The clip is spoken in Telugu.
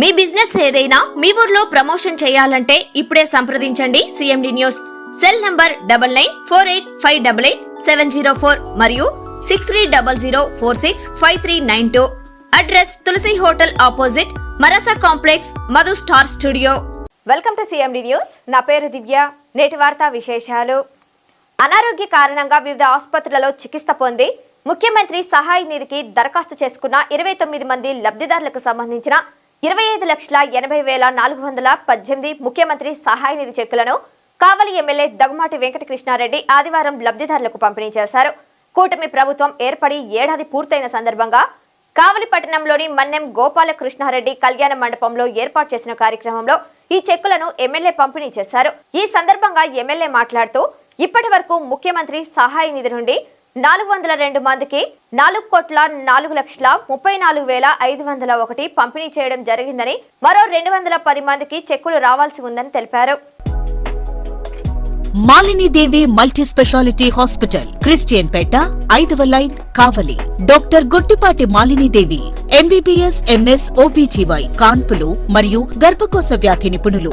మీ బిజినెస్ ఏదైనా మీ ఊర్లో ప్రమోషన్ చేయాలంటే ఇప్పుడే సంప్రదించండి CMD news cell number double nine four eight five double eight seven zero four మరియు six three double zero four six five three nine two. Address Tulasi hotel opposite Marasa complex Madhu star studio. Welcome to CMD news నా పేరు దివ్య. నేటి వార్తా విశేషాలు. అనారోగ్య కారణంగా వివిధ ఆసుపత్రులలో చికిత్స పొంది ముఖ్యమంత్రి సహాయ నిధికి దరఖాస్తు చేసుకున్న ఇరవై తొమ్మిది మంది లబ్ధిదారులకు సంబంధించిన ఇరవై ఐదు లక్షల ఎనభై వేల నాలుగు వందల పద్దెనిమిది ముఖ్యమంత్రి సహాయ నిధి చెక్కులను కావలి ఎమ్మెల్యే దగ్గుమాటి వెంకటకృష్ణారెడ్డి ఆదివారం లబ్ధిదారులకు పంపిణీ చేశారు. కూటమి ప్రభుత్వం ఏర్పడి ఏడాది పూర్తయిన సందర్భంగా కావలి పట్టణంలోని మన్నెం గోపాలకృష్ణారెడ్డి కళ్యాణ మండపంలో ఏర్పాటు చేసిన కార్యక్రమంలో ఈ చెక్కులను ఎమ్మెల్యే పంపిణీ చేశారు. ఈ సందర్భంగా ఎమ్మెల్యే మాట్లాడుతూ ఇప్పటి వరకు ముఖ్యమంత్రి సహాయ నిధి నుండి నాలుగు వందల రెండు మందికి నాలుగు కోట్ల నాలుగు లక్షల ముప్పై నాలుగు వేల ఐదు వందల ఒకటి పంపిణీ చేయడం జరిగిందని మరో రెండు వందల పది మందికి చెక్కులు రావాల్సి ఉందని తెలిపారు. Malinidevi multi speciality hospital Christian Peta ఐదవ line Kavali. Doctor Guttipati Malinidevi MBBS MS OBGY కాన్పులు మరియు గర్భకోశ వ్యాధి నిపుణులు.